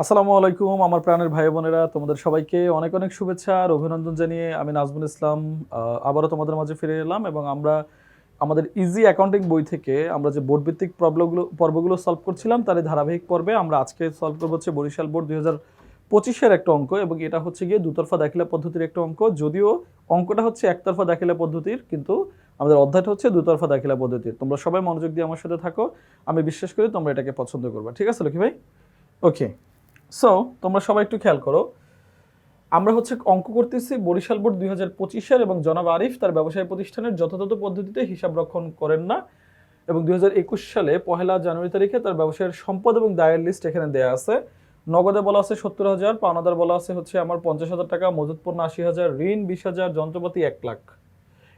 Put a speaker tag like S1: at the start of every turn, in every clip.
S1: আসসালামু আলাইকুম, আমার প্রাণের ভাই বোনেরা, তোমাদের সবাইকে অনেক অনেক শুভেচ্ছা আর অভিনন্দন জানিয়ে আমি নাজমুল ইসলাম আবারও তোমাদের মাঝে ফিরে এলাম এবং আমরা আমাদের ইজি অ্যাকাউন্টিং বই থেকে আমরা যে বোর্ড ভিত্তিক প্রবলেমগুলো পর্বগুলো সলভ করছিলাম তার ধারাবাহিক পর্বে আমরা আজকে সলভ করব হচ্ছে বরিশাল বোর্ড দুই হাজার পঁচিশের একটা অঙ্ক এবং এটা হচ্ছে গিয়ে দুতরফা দাখিলা পদ্ধতির একটা অঙ্ক। যদিও অঙ্কটা হচ্ছে একতরফা দাখিলা পদ্ধতির, কিন্তু আমাদের অধ্যায়টা হচ্ছে দুতরফা দাখিলা পদ্ধতির। তোমরা সবাই মনোযোগ দিয়ে আমার সাথে থাকো, আমি বিশ্বাস করি তোমরা এটাকে পছন্দ করবে। ঠিক আছে, লক্ষ্মী ভাই? ওকে সো তোমরা সবাই একটু খেয়াল করো। আমরা হচ্ছে অঙ্ক করতেছি বরিশাল বোর্ড দুই হাজার পঁচিশের এবং জনাব আরিফ তার ব্যবসায় প্রতিষ্ঠানের যথাযথ পদ্ধতিতে হিসাব রক্ষণ করেন না এবং দুই হাজার একুশ সালে পহেলা জানুয়ারি তারিখে তার ব্যবসায়ের সম্পদ এবং দায়ের লিস্ট এখানে দেওয়া আছে। নগদে বলা আছে সত্তর হাজার, পাওনাদার বলা আছে হচ্ছে আমার পঞ্চাশ হাজার টাকা মজুত পণ্য আশি হাজার, ঋণ বিশ হাজার, যন্ত্রপাতি এক লাখ।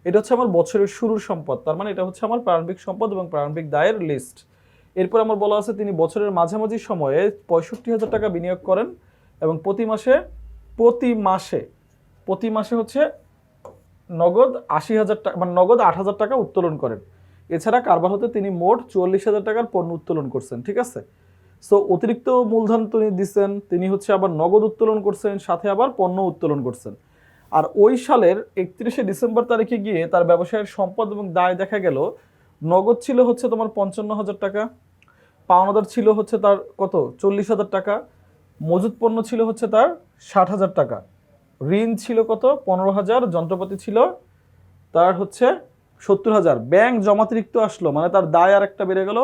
S1: এটা হচ্ছে আমার বছরের শুরুর সম্পদ, তার মানে এটা হচ্ছে আমার প্রারম্ভিক সম্পদ এবং প্রারম্ভিক দায়ের লিস্ট এরপর আমার বলা আছে তিনি বছরের মাঝামাঝি সময়ে পঁয়ষট্টি হাজার টাকা বিনিয়োগ করেন এবং প্রতি মাসে প্রতি মাসে প্রতি মাসে হচ্ছে নগদ আশি হাজার টাকা মানে নগদ আট হাজার টাকা উত্তোলন করেন। এছাড়া কারবার হতে তিনি মোট চুয়াল্লিশ হাজার টাকার পণ্য উত্তোলন করছেন, ঠিক আছে? সো অতিরিক্ত মূলধন তিনি দিচ্ছেন, তিনি হচ্ছে আবার নগদ উত্তোলন করছেন, সাথে আবার পণ্য উত্তোলন করছেন। আর ওই সালের একত্রিশে ডিসেম্বর তারিখে গিয়ে তার ব্যবসায়ের সম্পদ এবং দায় দেখা গেল নগদ ছিল হচ্ছে তোমার পঞ্চান্ন হাজার টাকা, পাওনাদার ছিল হচ্ছে তার কত? চল্লিশ হাজার টাকা, মজুত পণ্য ছিল হচ্ছে তার ষাট হাজার টাকা। ঋণ ছিল কত? পনেরো হাজার, যন্ত্রপাতি ছিল তার হচ্ছে সত্তর হাজার। ব্যাংক জমাতিরিক্ত আসলো মানে তার দায় আর একটা বেড়ে গেল,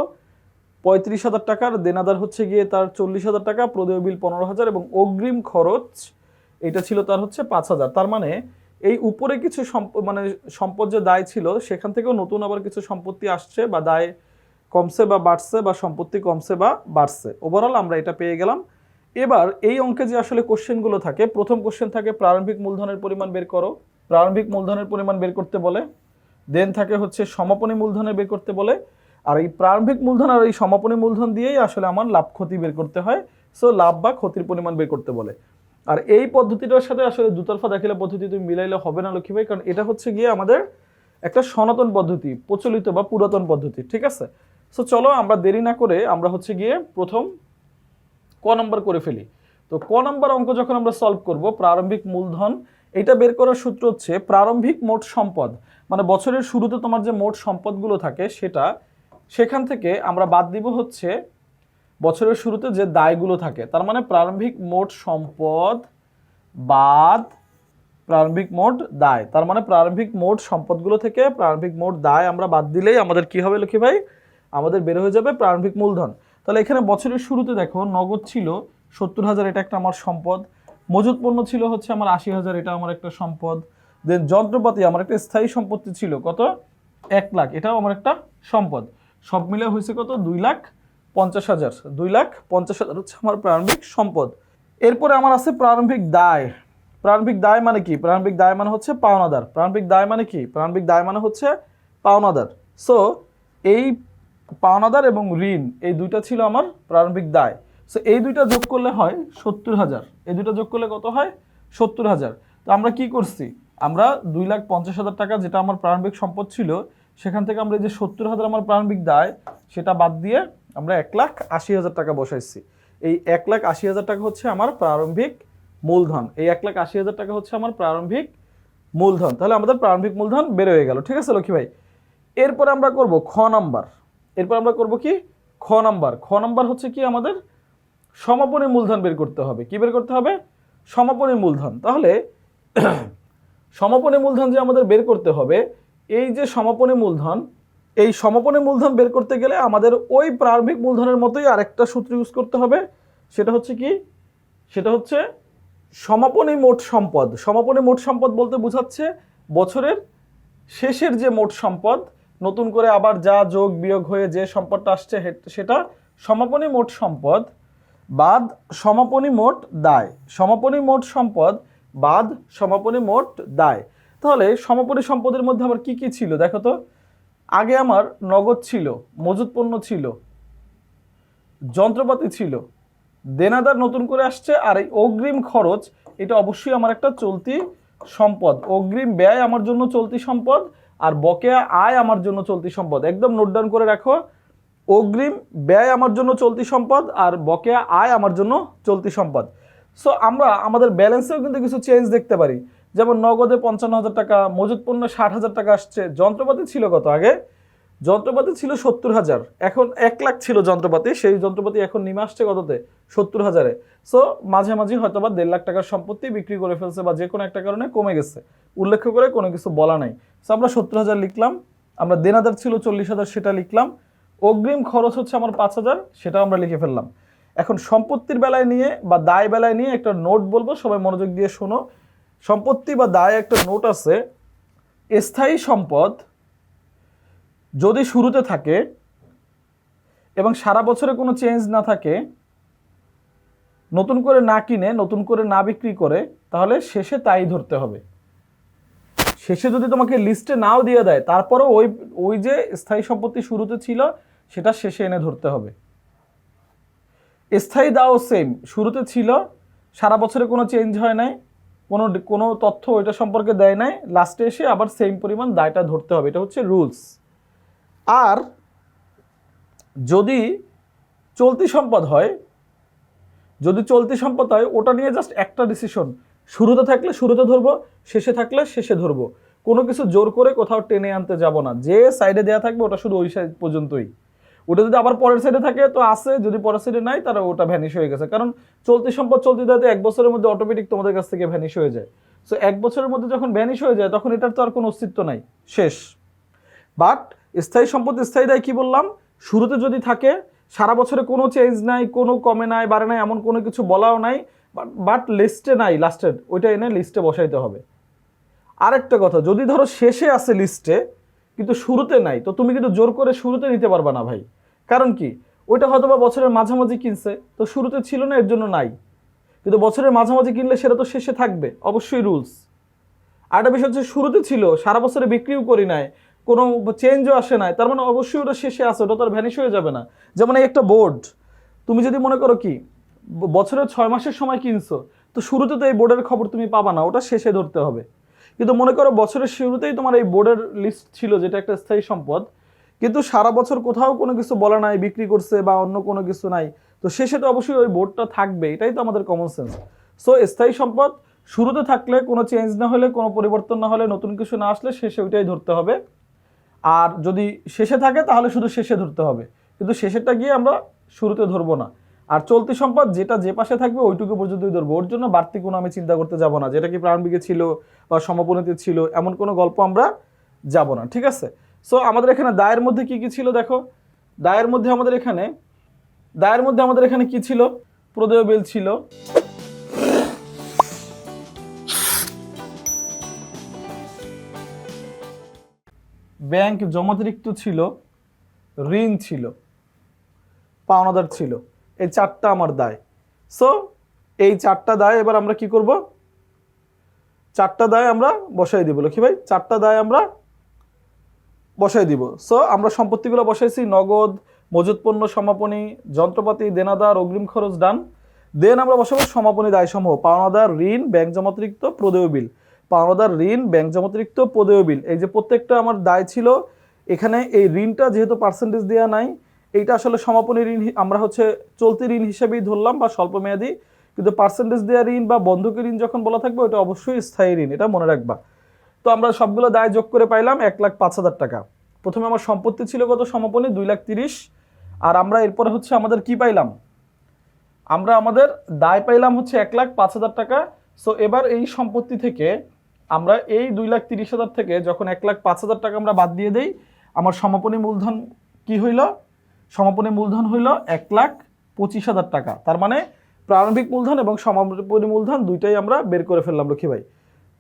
S1: পঁয়ত্রিশ হাজার টাকার, দেনাদার হচ্ছে গিয়ে তার চল্লিশ হাজার টাকা, প্রদেয় বিল পনেরো হাজার এবং অগ্রিম খরচ, এটা ছিল তার হচ্ছে পাঁচ হাজার। তার মানে এই উপরে কিছু মানে সম্পদ যে দায় ছিল, সেখান থেকেও নতুন আবার কিছু সম্পত্তি আসছে বা দায় কমছে বা বাড়ছে বা সম্পত্তি কমছে বা বাড়ছে। ওভারঅল আমরা এটা পেয়ে গেলাম। এবার এই অঙ্কে যে আসলে কোশ্চেনগুলো থাকে, প্রথম কোশ্চেন থাকে প্রারম্ভিক মূলধনের পরিমাণ বের করো। প্রারম্ভিক মূলধনের পরিমাণ বের করতে বলে দেন থাকে হচ্ছে সমাপনী মূলধনের বের করতে বলে। আর এই প্রারম্ভিক মূলধন আর এই সমাপনী মূলধন দিয়েই আসলে আমার লাভ ক্ষতি বের করতে হয়। সো লাভ বা ক্ষতির পরিমাণ বের করতে বলে। আর এই পদ্ধতিটার সাথে আসলে দুতরফা দাখিলা পদ্ধতি তুমি মিলাইলে হবে না, লক্ষ্মী ভাই, কারণ এটা হচ্ছে গিয়ে আমাদের একটা সনাতন পদ্ধতি, প্রচলিত বা পুরাতন পদ্ধতি, ঠিক আছে? সো চলো আমরা দেরি না করে আমরা হচ্ছে গিয়ে প্রথম ক নম্বর করে ফেলি। তো ক নম্বর অঙ্ক যখন আমরা সলভ করব, প্রারম্ভিক মূলধন, এটা বের করার সূত্র হচ্ছে প্রারম্ভিক মোট সম্পদ। মানে বছরের শুরুতে তোমার যে মোট সম্পদগুলো থাকে, সেটা সেখান থেকে আমরা বাদ দিব হচ্ছে বছরের শুরুতে যে দায়গুলো থাকে, তার মানে প্রারম্ভিক মোট সম্পদ বাদ, প্রারম্ভিক মোট দায়। তার মানে প্রারম্ভিক মোট সম্পদগুলো থেকে প্রারম্ভিক মোট দায় আমরা বাদ দিলেই আমাদের কি হবে লক্ষ্মী ভাই? আমাদের বের হয়ে যাবে প্রারম্ভিক মূলধন। তাহলে এখানে বছরের শুরুতে দেখো, নগদ ছিল সত্তর হাজার, এটা একটা আমার সম্পদ। মজুত পণ্য ছিল হচ্ছে আমার আশি হাজার, এটা আমার একটা সম্পদ। দেন যন্ত্রপাতি, আমার একটা স্থায়ী সম্পত্তি ছিল, কত? এক লাখ, এটাও আমার একটা সম্পদ। সব মিলে হয়েছে কত? দুই লাখ পঞ্চাশ হাজার, দুই লাখ পঞ্চাশ হাজার হচ্ছে আমার প্রারম্ভিক সম্পদ। এরপরে আমার আছে প্রারম্ভিক দায়। প্রারম্ভিক দায় মানে কি? প্রারম্ভিক দায় মানে হচ্ছে পাওনাদার। প্রারম্ভিক দায় মানে কি? প্রারম্ভিক দায় মানে হচ্ছে পাওনাদার। সো এই পাওনাদার এবং ঋণ, এই দুইটা ছিল আমার প্রারম্ভিক দায়। সো এই দুইটা যোগ করলে হয় সত্তর হাজার। এই দুইটা যোগ করলে কত হয়? সত্তর হাজার। তো আমরা কি করছি? আমরা দুই লাখ পঞ্চাশ হাজার টাকা যেটা আমার প্রারম্ভিক সম্পদ ছিল, সেখান থেকে আমরা যে সত্তর হাজার আমার প্রারম্ভিক দায়, সেটা বাদ দিয়ে আমরা এক লাখ আশি হাজার টাকা বসাইছি। এই এক লাখ আশি হাজার টাকা হচ্ছে আমার প্রারম্ভিক মূলধন। এই এক লাখ আশি হাজার টাকা হচ্ছে আমার প্রারম্ভিক মূলধন। তাহলে আমাদের প্রারম্ভিক মূলধন বের হয়ে গেল। ঠিক আছে, লক্ষ্মী ভাই? এরপরে আমরা করব খ নাম্বার। এরপর আমরা করব কি? খ নাম্বার। খ নাম্বার হচ্ছে কি? আমাদের সমাপনী মূলধন বের করতে হবে। কি বের করতে হবে? সমাপনী মূলধন। তাহলে সমাপনী মূলধন যে আমাদের বের করতে হবে, এই যে সমাপনী মূলধন এই সমাপনী মূলধন বের করতে গেলে আমাদের ওই প্রারম্ভিক মূলধনের মতোই আরেকটা সূত্র ইউজ করতে হবে। সেটা হচ্ছে কি? সেটা হচ্ছে সমাপনী মোট সম্পদ। সমাপনী মোট সম্পদ বলতে বোঝাচ্ছে বছরের শেষের যে মোট সম্পদ, নতুন করে আবার যা যোগ বিয়োগ হয়ে যে সম্পদটা আসছে সেটা সমাপনী মোট সম্পদ বাদ সমাপনী মোট দায়। সমাপনী মোট সম্পদ বাদ সমাপনী মোট দায়। তাহলে সমাপনী সম্পদের মধ্যে আবার কি কি ছিল? দেখো তো। আগে আমার নগদ ছিল, মজুত পণ্য ছিল, যন্ত্রপাতি ছিল। দেনাদার নতুন করে আসছে আর এই অগ্রিম খরচ, এটা অবশ্যই আমার একটা চলতি সম্পদ। অগ্রিম ব্যয় আমার জন্য চলতি সম্পদ আর বকেয়া আয় আমার জন্য চলতি সম্পদ। একদম নোট ডাউন করে রাখো, অগ্রিম ব্যয় আমার জন্য চলতি সম্পদ আর বকেয়া আয় আমার জন্য চলতি সম্পদ। সো আমরা, আমাদের ব্যালেন্সেও কিন্তু কিছু চেঞ্জ দেখতে পারি। যেমন নগদে পঞ্চান্ন হাজার টাকা, মজুত পণ্য ষাট হাজার টাকা আসছে। যন্ত্রপাতি ছিল কত আগে? যন্ত্রপাতি ছিল সত্তর হাজার। এখন এক লাখ ছিল যন্ত্রপাতি, সেই যন্ত্রপাতি এখন নেমে আসছে কততে? সত্তর হাজারে। সো মাঝে মাঝে হয়তো বা দেড় লাখ টাকার সম্পত্তি বিক্রি করে ফেলছে বা যে কোনো একটা কারণে কমে গেছে। উল্লেখ করে কোনো কিছু বলা নাই। সো আমরা সত্তর হাজার লিখলাম, আমরা দেনাদার ছিল, চল্লিশ হাজার সেটা লিখলাম। অগ্রিম খরচ হচ্ছে আমার পাঁচ হাজার, সেটাও আমরা লিখে ফেললাম। এখন সম্পত্তির বেলায় নিয়ে বা দায় বেলায় নিয়ে একটা নোট বলব, সবাই মনোযোগ দিয়ে শোনো। সম্পত্তি বা দায় একটা নোট আছে, স্থায়ী সম্পদ যদি শুরুতে থাকে এবং সারা বছরে কোনো চেঞ্জ না থাকে, নতুন করে না কিনে, নতুন করে না বিক্রি করে, তাহলে শেষে তাই ধরতে হবে। শেষে যদি তোমাকে লিস্টে নাও দিয়ে দেয়, তারপরও ওই ওই যে স্থায়ী সম্পত্তি শুরুতে ছিল, সেটা শেষে এনে ধরতে হবে। স্থায়ী দাও সেম শুরুতে ছিল, সারা বছরে কোনো চেঞ্জ হয় নাই কোনো কোনো তথ্য ওইটা সম্পর্কে দেয় নাই। লাস্টে এসে আবার সেম পরিমাণ দায়টা ধরতে হবে। এটা হচ্ছে রুলস আর যদি চলতি সম্পদ হয়, যদি চলতি সম্পদ হয়, ওটা নিয়ে জাস্ট একটা ডিসিশন শুরুতে থাকলে শুরুতে ধরবো, শেষে থাকলে শেষে ধরবো। কোনো কিছু জোর করে কোথাও টেনে আনতে যাব না। যে সাইডে দেওয়া থাকবে, ওটা শুধু ওই সাইড পর্যন্তই। ওটা যদি আবার পরের সাইডে থাকে, তো আছে, যদি পরের সাইডে নাই তারা ওটা ভ্যানিশ হয়ে গেছে। কারণ চলতি সম্পদ চলতি দায়িত্ব এক বছরের মধ্যে অটোমেটিক তোমাদের কাছ থেকে ভ্যানিশ হয়ে যায়। সো এক বছরের মধ্যে যখন ভ্যানিশ হয়ে যায়, তখন এটার তো আর কোনো অস্তিত্ব নাই। শেষ। বাট স্থায়ী সম্পদ, স্থায়ী দায় কি বললাম? শুরুতে যদি থাকে, সারা বছরে কোনো চেঞ্জ নাই, কোনো কমে নাই, বাড়ে নাই, এমন কোনো কিছু বলাও নাই বাট লিস্টে নাই লাস্টের ওইটা এনে লিস্টে বসাইতে হবে। আরেকটা কথা, যদি ধরো শেষে আছে লিস্টে কিন্তু শুরুতে নাই, তো তুমি কিন্তু জোর করে শুরুতে নিতে পারবা না ভাই। কারণ কি? ওইটা হয়তো বা বছরের মাঝামাঝি কিনছে, তো শুরুতে ছিল না, এর জন্য নাই। কিন্তু বছরের মাঝামাঝি কিনলে সেটা তো শেষে থাকবে, অবশ্যই রুলস আরেকটা বিষয় হচ্ছে, শুরুতে ছিল, সারা বছরে বিক্রিও করি নাই, কোনো চেঞ্জও আসে নাই, তার মানে অবশ্যই ওটা শেষে আসে ওটা তো আর ভ্যানিশ হয়ে যাবে না। যেমন এই একটা বোর্ড তুমি যদি মনে করো কি বছরের ছয় মাসের সময় কিনছো, তো শুরুতে তো এই বোর্ডের খবর তুমি পাবা না, ওটা শেষে ধরতে হবে। কিন্তু মনে করো, বছরের শুরুতেই তোমার এই বোর্ডের লিস্ট ছিল, যেটা একটা স্থায়ী সম্পদ কিন্তু সারা বছর কোথাও কোনো কিছু বলা নাই, বিক্রি করছে বা অন্য কোনো কিছু নাই। তো শেষে তো অবশ্যই ওই বোর্ডটা থাকবে, এটাই তো আমাদের কমন সেন্স সো স্থায়ী সম্পদ, শুরুতে থাকলে কোনো চেঞ্জ না হলে, কোনো পরিবর্তন না হলে, নতুন কিছু না আসলে শেষে ওইটাই ধরতে হবে। আর যদি শেষে থাকে, তাহলে শুধু শেষে ধরতে হবে। কিন্তু শেষেরটা গিয়ে আমরা শুরুতে ধরবো না। আর চলতি সম্পদ যেটা যে পাশে থাকবে, ওইটুকু পর্যন্তই ধরবো। ওর জন্য বাড়তি কোনো আমি চিন্তা করতে যাব না। যেটা কি প্রারম্ভিকে ছিল বা সমাপনীতে ছিল, এমন কোনো গল্প আমরা যাব না, ঠিক আছে? সো আমাদের এখানে দায়ের মধ্যে কি কি ছিল দেখো? দায়ের মধ্যে আমাদের এখানে, দায়ের মধ্যে আমাদের এখানে কি ছিল? প্রদেয় বিল ছিল। ব্যাংক জমাতিরিক্ত ছিল, ঋণ ছিল, পাওনাদার ছিল। এই চারটা আমার দায়। সো এই চারটা দায় এবার আমরা কি করব? চারটা দায় আমরা বসাই দিব। কি ভাই, চারটা দায় আমরা বসাই দিব। সো আমরা সম্পত্তিগুলো বসাইছি, নগদ, মজুত পণ্য, সমাপনী, যন্ত্রপাতি, দেনাদার, অগ্রিম খরচ, ডান। দেন আমরা বসাবো সমাপনী দায়সমূহ, পাওনাদার, ঋণ ব্যাংক জমাতিরিক্ত, প্রদেয় বিল। পাওনাদার, ঋণ ব্যাংক জমাতিরিক্ত, প্রদেয় বিল। এই যে প্রত্যেকটা আমার দায় ছিল, এখানে এই ঋণটা যেহেতু পার্সেন্টেজ দেওয়া নাই, এইটা আসলে সমাপনী ঋণ আমরা হচ্ছে চলতি ঋণ হিসেবেই ধরলাম বা স্বল্প মেয়াদি। কিন্তু পার্সেন্টেজ দেওয়া ঋণ বা বন্ধকি ঋণ যখন বলা থাকবে ওটা অবশ্যই স্থায়ী ঋণ, এটা মনে রাখবা। তো আমরা সবগুলো দায় যোগ করে পাইলাম এক লাখ পাঁচ হাজার টাকা। প্রথমে আমার সম্পত্তি ছিল কত? সমাপনী দুই লাখ তিরিশ। আর আমরা এরপরে হচ্ছে আমাদের কি পাইলাম? আমরা আমাদের দায় পাইলাম হচ্ছে এক লাখ পাঁচ হাজার টাকা। সো এবার এই সম্পত্তি থেকে আমরা এই দুই লাখ তিরিশ হাজার থেকে যখন এক লাখ পাঁচ হাজার টাকা আমরা বাদ দিয়ে দেই, আমার সমাপনী মূলধন কি হইল? সমাপনী মূলধন হইল এক লাখ পঁচিশ হাজার টাকা। তার মানে প্রারম্ভিক মূলধন এবং সমাপনী মূলধন দুইটাই আমরা বের করে ফেললাম, লক্ষ্মী ভাই।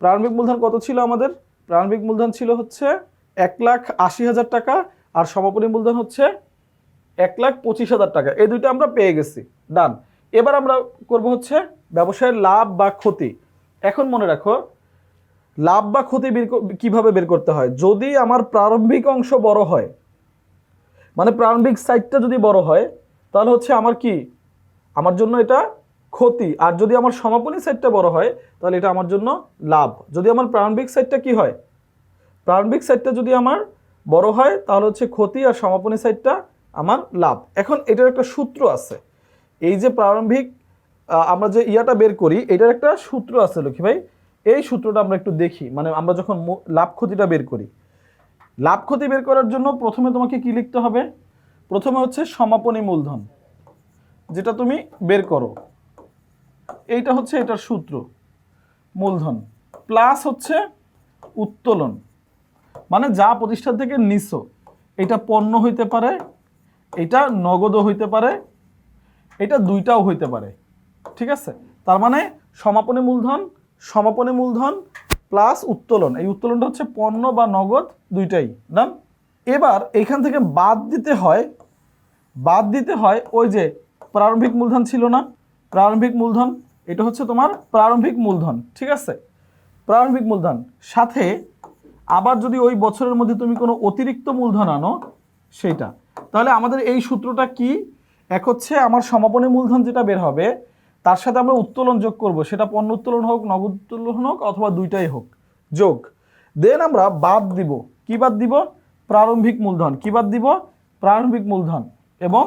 S1: প্রারম্ভিক মূলধন কত ছিল আমাদের? প্রারম্ভিক মূলধন ছিল হচ্ছে এক লাখ আশি হাজার টাকা আর সমাপনী মূলধন হচ্ছে এক লাখ পঁচিশ হাজার টাকা। এই দুইটা আমরা পেয়ে গেছি। ডান এবার আমরা করব হচ্ছে ব্যবসায়ের লাভ বা ক্ষতি। এখন মনে রাখো, লাভ বা ক্ষতি বের কীভাবে বের করতে হয়? যদি আমার প্রারম্ভিক অংশ বড় হয় মানে প্রারম্ভিক সাইডটা যদি বড় হয়, তাহলে হচ্ছে আমার কি? আমার জন্য এটা ক্ষতি। আর যদি আমার সমাপনী সাইডটা বড় হয়, তাহলে এটা আমার জন্য লাভ। যদি আমার প্রারম্ভিক সাইডটা কি হয়? প্রারম্ভিক সাইডটা যদি আমার বড় হয়, তাহলে হচ্ছে ক্ষতি আর সমাপনী সাইডটা আমার লাভ। এখন এটার একটা সূত্র আছে। এই যে প্রারম্ভিক আমরা যে ইয়াটা বের করি, এটার একটা সূত্র আছে লক্ষ্মী ভাই। এই সূত্রটা আমরা একটু দেখি। মানে আমরা যখন লাভ ক্ষতিটা বের করি, লাভ ক্ষতি বের করার জন্য প্রথমে তোমাকে কি লিখতে হবে? প্রথমে হচ্ছে সমাপনী মূলধন, যেটা তুমি বের করো। এইটা হচ্ছে এটার সূত্র, মূলধন প্লাস হচ্ছে উত্তোলন। মানে যা প্রতিষ্ঠান থেকে নিছো, এটা পণ্য হইতে পারে, এটা নগদও হইতে পারে, এটা দুইটাও হইতে পারে, ঠিক আছে? তার মানে সমাপনী মূলধন সমাপনী মূলধন প্লাস উত্তোলন। এই উত্তোলনটা হচ্ছে পণ্য বা নগদ দুইটাই ডান এবার এখান থেকে বাদ দিতে হয়, বাদ দিতে হয় ওই যে প্রারম্ভিক মূলধন ছিল না, প্রারম্ভিক মূলধন, এটা হচ্ছে তোমার প্রারম্ভিক মূলধন, ঠিক আছে? প্রারম্ভিক মূলধন, সাথে আবার যদি ওই বছরের মধ্যে তুমি কোনো অতিরিক্ত মূলধন আনো, সেইটা। তাহলে আমাদের এই সূত্রটা কি? এক হচ্ছে আমার সমাপনী মূলধন যেটা বের হবে, তার সাথে আমরা উত্তোলন যোগ করব। সেটা পণ্য উত্তোলন হোক, নগদ উত্তোলন হোক, অথবা দুইটাই হোক, যোগ। দেন আমরা বাদ দিব। কি বাদ দিব? প্রারম্ভিক মূলধন। কি বাদ দিব? প্রারম্ভিক মূলধন। এবং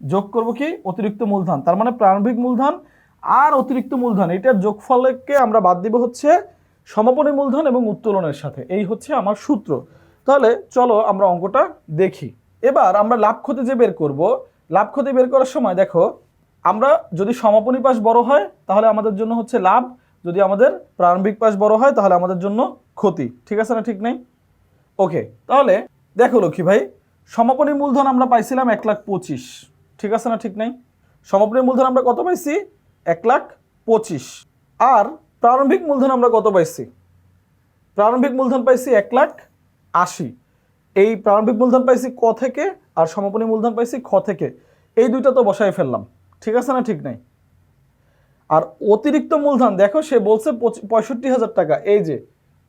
S1: যোগ করব কি? অতিরিক্ত মূলধন। তার মানে প্রারম্ভিক মূলধন আর অতিরিক্ত মূলধন। এটার যোগফলকে আমরা বাদ দিব হচ্ছে সমাপনী মূলধন এবং উত্তোলনের সাথে। এই হচ্ছে আমার সূত্র। তাহলে চলো আমরা অঙ্কটা দেখি। এবার আমরা লাভ ক্ষতি যে বের করব, লাভ ক্ষতি বের করার সময় দেখো, আমরা যদি সমাপনী পাশ বড় হয়, তাহলে আমাদের জন্য হচ্ছে লাভ। যদি আমাদের প্রারম্ভিক পাশ বড় হয়, তাহলে আমাদের জন্য ক্ষতি। ঠিক আছে না ঠিক নেই? ওকে, তাহলে দেখো লক্ষ্মী ভাই, সমাপনী মূলধন আমরা পাইছিলাম এক লাখ পঁচিশ। ঠিক আছে না ঠিক নেই? সমাপনী মূলধন আমরা কত পাইছি? এক লাখ পঁচিশ। আর প্রারম্ভিক মূলধন আমরা কত পাইছি? প্রারম্ভিক মূলধন পাইছি এক লাখ আশি। এই প্রারম্ভিক মূলধন পাইছি ক থেকে আর সমাপনী মূলধন পাইছি খ থেকে। এই দুইটা তো বসায় ফেললাম। ঠিক আছে না ঠিক নাই? আর অতিরিক্ত মূলধন, দেখো সে বলছে পঁয়ষট্টি হাজার টাকা। এই যে,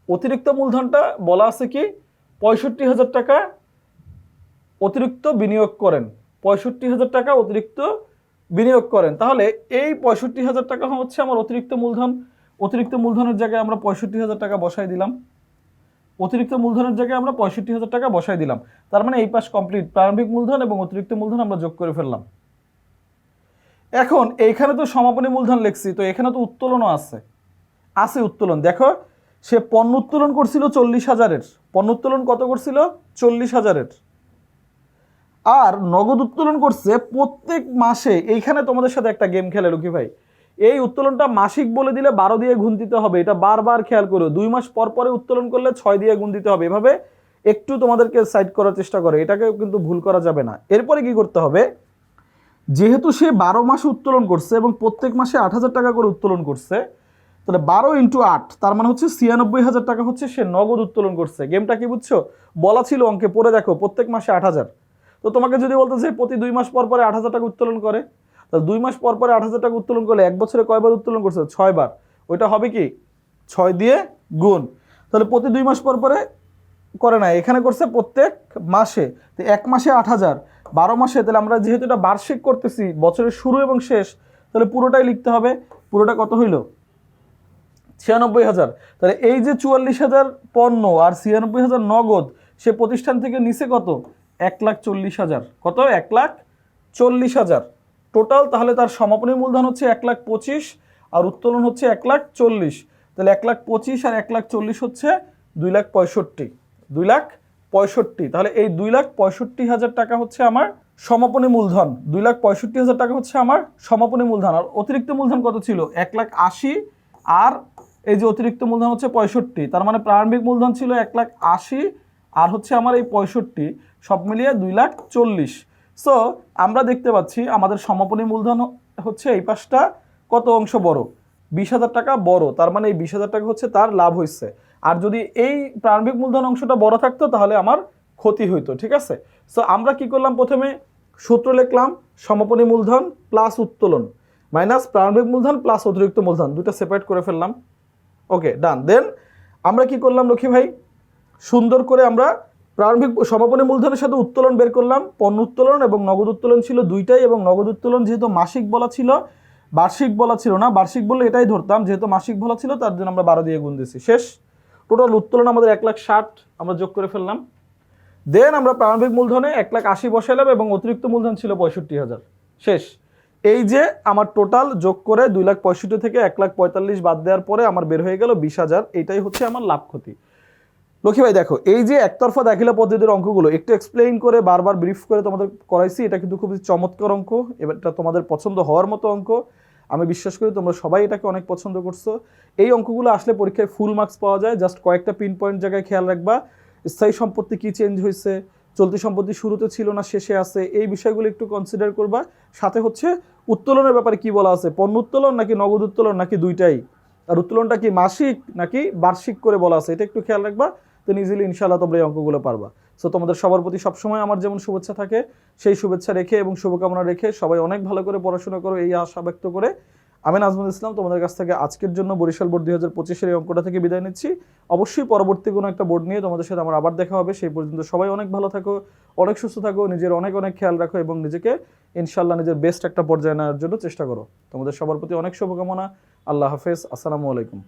S1: অতিরিক্ত মূলধনটা বলা আছে কি? পঁয়ষট্টি হাজার টাকা অতিরিক্ত বিনিয়োগ করেন। পঁয়ষট্টি হাজার টাকা অতিরিক্ত বিনিয়োগ করেন। তাহলে এই পঁয়ষট্টি হাজার টাকা হচ্ছে আমার অতিরিক্ত মূলধন। অতিরিক্ত মূলধনের জায়গায় আমরা পঁয়ষট্টি হাজার টাকা বসাই দিলাম। অতিরিক্ত মূলধনের জায়গায় আমরা পঁয়ষট্টি হাজার টাকা বসাই দিলাম। তার মানে এই পাশ কমপ্লিট প্রারম্ভিক মূলধন এবং অতিরিক্ত মূলধন আমরা যোগ করে ফেললাম। এখন এইখানে তো সমাপনী মূলধন লিখছি, তো এখানে তো উত্তোলনও আছে। আছে উত্তোলন। দেখো, সে পণ্য উত্তোলন করছিল চল্লিশ হাজারের। পণ্য উত্তোলন কত করছিল? চল্লিশ হাজারের। আর নগদ উত্তোলন করছে প্রত্যেক মাসে। এইখানে তোমাদের সাথে একটা গেম খেলে, রুকি ভাই। এই উত্তোলনটা মাসিক বলে দিলে বারো দিয়ে গুণ দিতে হবে। এটা বারবার খেয়াল করো। দুই মাস পর পরে উত্তোলন করলে ছয় দিয়ে গুণ দিতে হবে। এভাবে একটু তোমাদেরকে সাইড করার চেষ্টা করে। এটাকে কিন্তু ভুল করা যাবে না। এরপরে কি করতে হবে? যেহেতু সে বারো মাসে উত্তোলন করছে এবং প্রত্যেক মাসে আট হাজার টাকা করে উত্তোলন করছে, তাহলে বারো ইন্টু আট, তার মানে হচ্ছে ছিয়ানব্বই হাজার টাকা হচ্ছে সে নগদ উত্তোলন করছে। গেমটা কি বুঝছ? বলা ছিল অঙ্কে, পড়ে দেখো, প্রত্যেক মাসে আট হাজার। তো তোমাকে যদি বলতো যে প্রতি দুই মাস পর পরে আট হাজার টাকা উত্তোলন করে তাহলে দুই মাস পর পরে আট হাজার টাকা উত্তোলন করলে এক বছরে কয়বার উত্তোলন করছে? ছয়বার। ওইটা হবে কি? ছয় দিয়ে গুণ। তাহলে প্রতি দুই মাস পর পরে করে না, এখানে করছে প্রত্যেক মাসে। তো এক মাসে আট হাজার, বারো মাসে, তাহলে আমরা যেহেতু এটা বার্ষিক করতেছি, বছরের শুরু এবং শেষ, তাহলে পুরোটাই লিখতে হবে। পুরোটা কত হইল? ছিয়ানব্বই হাজার। তাহলে এই যে চুয়াল্লিশ হাজার পণ্য আর ছিয়ানব্বই হাজার নগদ, সে প্রতিষ্ঠান থেকে নিচে কত? এক লাখ চল্লিশ হাজার। কত? এক লাখ চল্লিশ হাজার। টোটাল তাহলে তার সমাপনী মূলধন হচ্ছে এক লাখ পঁচিশ, আর উত্তোলন হচ্ছে এক লাখ চল্লিশ। তাহলে এক লাখ পঁচিশ আর এক লাখ চল্লিশ হচ্ছে দুই লাখ পঁয়ষট্টি। দুই লাখ পঁয়ষট্টি। তাহলে এই দুই লাখ পঁয়ষট্টি হাজার টাকা হচ্ছে আমার সমাপনী মূলধন। দুই লাখ পঁয়ষট্টি হাজার টাকা হচ্ছে আমার সমাপনী মূলধন। আর অতিরিক্ত মূলধন কত ছিল? এক লাখ আশি। আর এই যে অতিরিক্ত মূলধন হচ্ছে পঁয়ষট্টি। তার মানে প্রারম্ভিক মূলধন ছিল এক লাখ আশি, আর হচ্ছে আমার এই পঁয়ষট্টি। সব মিলিয়ে দুই লাখ চল্লিশ। সো আমরা দেখতে পাচ্ছি আমাদের সমাপনী মূলধন হচ্ছে এই পাশটা কত অংশ বড়? বিশ হাজার টাকা বড়, তার মানে এই বিশ হাজার টাকা হচ্ছে তার লাভ হয়েছে আর যদি এই প্রারম্ভিক মূলধন অংশটা বড় থাকতো, তাহলে আমার ক্ষতি হইতো, ঠিক আছে? সো আমরা কি করলাম প্রথমে? সূত্র লিখলাম সমাপনী মূলধন প্লাস উত্তোলন মাইনাস প্রারম্ভিক মূলধন প্লাস অতিরিক্ত মূলধন দুটো সেপারেট করে ফেললাম। ওকে ডান দেন আমরা কি করলাম লক্ষ্মী ভাই? সুন্দর করে আমরা প্রারম্ভিক সমাপনী মূলধনের সাথে উত্তোলন বের করলাম। পণ্য উত্তোলন এবং নগদ উত্তোলন ছিল দুইটাই এবং নগদ উত্তোলন যেহেতু মাসিক বলা ছিল, বার্ষিক বলা ছিল না। বার্ষিক বললে এটাই ধরতাম, যেহেতু মাসিক বলা ছিল, তার জন্য আমরা বারো দিয়ে গুণ দিয়েছি। শেষ। টোটাল উত্তোলন আমাদের এক লাখ ষাট, আমরা যোগ করে ফেললাম। দেন আমরা প্রারম্ভিক মূলধনে এক লাখ আশি বসাইলাম এবং অতিরিক্ত মূলধন ছিল পঁয়ষট্টি হাজার। শেষ। এই যে আমার টোটাল যোগ করে দুই লাখ পঁয়ষট্টি থেকে এক লাখ পঁয়তাল্লিশ বাদ দেওয়ার পরে আমার বের হয়ে গেল বিশ হাজার। এটাই হচ্ছে আমার লাভ ক্ষতি। লক্ষ্মী ভাই, দেখো, এই যে একতরফা দাখিলা পদ্ধতির অঙ্কগুলো, একটু এক্সপ্লেইন করে বারবার ব্রিফ করে তোমাদের করাইছি। এটা কিন্তু খুবই চমৎকার অঙ্ক এটা তোমাদের পছন্দ হওয়ার মতো অঙ্ক। আমি বিশ্বাস করি তোমরা সবাই এটাকে অনেক পছন্দ করছ। এই অঙ্কগুলো আসলে পরীক্ষায় ফুল মার্কস পাওয়া যায়। জাস্ট কয়েকটা পিন পয়েন্ট জায়গায় খেয়াল রাখবা, স্থায়ী সম্পত্তি কি চেঞ্জ হয়েছে, চলতি সম্পত্তি শুরুতে ছিল না, শেষে আছে, এই বিষয়গুলো একটু কনসিডার করবা। সাথে হচ্ছে উত্তোলনের ব্যাপারে কি বলা আছে? পণ্য উত্তোলন নাকি নগদ উত্তোলন নাকি দুইটাই? আর উত্তোলনটা কি মাসিক নাকি বার্ষিক করে বলা আছে? এটা একটু খেয়াল রাখবা। তো ইজিলি ইনশাল্লাহ তোমরা এই অঙ্কগুলো পারবা। সো তোমাদের সবার প্রতি সবসময় আমার যেমন শুভেচ্ছা থাকে, সেই শুভেচ্ছা রেখে এবং শুভকামনা রেখে সবাই অনেক ভালো করে পড়াশোনা করো, এই আশা ব্যক্ত করে। আমি নাজমুল ইসলাম, তোমাদের কাছ থেকে আজকের জন্য বরিশাল বোর্ড দুই হাজার পঁচিশের এই অঙ্কটা থেকে বিদায় নিচ্ছি। অবশ্যই পরবর্তী কোনো একটা বোর্ড নিয়ে তোমাদের সাথে আমার আবার দেখা হবে। সেই পর্যন্ত সবাই অনেক ভালো থাকো, অনেক সুস্থ থাকো, নিজের অনেক অনেক খেয়াল রাখো এবং নিজেকে ইনশাল্লাহ নিজের বেস্ট একটা পর্যায়ে নেওয়ার জন্য চেষ্টা করো। তোমাদের সবার প্রতি অনেক শুভকামনা। আল্লাহ হাফেজ। আসসালামু আলাইকুম।